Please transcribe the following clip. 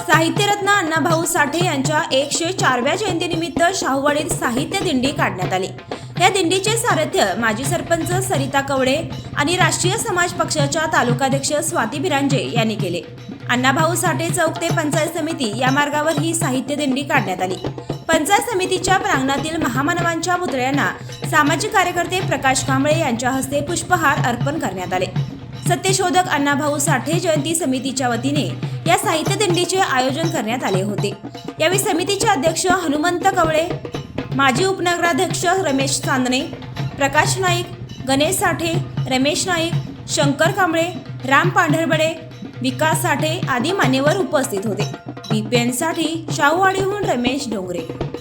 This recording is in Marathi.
साहित्यरत्न अण्णाभाऊ साठे यांच्या एकशे चारव्या जयंतीनिमित्त शाहूवाडीत साहित्य दिंडी काढण्यात आली. या दिंडीचे सारथ्य माजी सरपंच सरिता कवडे आणि राष्ट्रीय समाज पक्षाच्या तालुकाध्यक्ष स्वाती बिरांजे यांनी केले. अण्णाभाऊ साठे चौक ते पंचायत समिती या मार्गावर ही साहित्य दिंडी काढण्यात आली. पंचायत समितीच्या प्रांगणातील महामानवांच्या पुतळ्यांना सामाजिक कार्यकर्ते प्रकाश कांबळे यांच्या हस्ते पुष्पहार अर्पण करण्यात आले. सत्यशोधक अण्णाभाऊ साठे जयंती समितीच्या वतीने या साहित्य दिंडीचे आयोजन करण्यात आले होते. यावेळी समितीचे अध्यक्ष हनुमंत कवळे माजी उपनगराध्यक्ष रमेश चांदणे प्रकाश नाईक गणेश साठे रमेश नाईक शंकर कांबळे राम पांढरबडे विकास साठे आदी मान्यवर उपस्थित होते. बीपीएनसाठी शाहूवाडीहून रमेश डोंगरे.